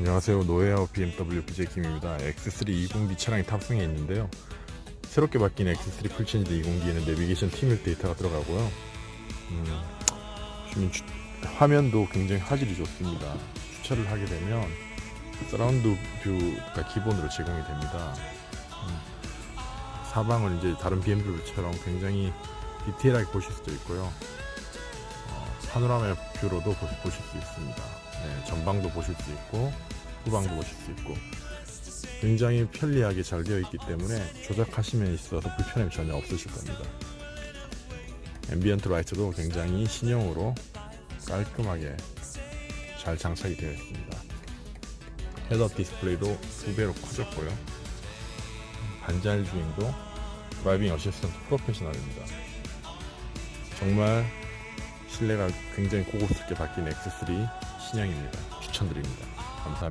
안녕하세요. 노웨어 BMW BJ 김입니다. X3 20D 차량이 탑승해 있는데요. 새롭게 바뀐 X3 풀체인지 20D에는 내비게이션 팀밀 데이터가 들어가고요. 음, 주- 화면도 굉장히 화질이 좋습니다. 주차를 하게 되면 서라운드 뷰가 기본으로 제공이 됩니다. 음, 사방을 이제 다른 BMW처럼 굉장히 디테일하게 보실 수도 있고요. 어, 파노라마 뷰로도 보- 보실 수 있습니다. 네, 전방도 보실 수 있고 후방도 보실 수 있고 굉장히 편리하게 잘 되어 있기 때문에 조작하심에 있어서 불편함이 전혀 없으실 겁니다. 앰비언트 라이트도 굉장히 신형으로 깔끔하게 잘 장착이 되어 있습니다. 헤드업 디스플레이도 두 배로 커졌고요. 반자율 주행도 드라이빙 어시스턴트 프로페셔널입니다. 정말 실내가 굉장히 고급스럽게 바뀐 X3 신형입니다. 추천드립니다.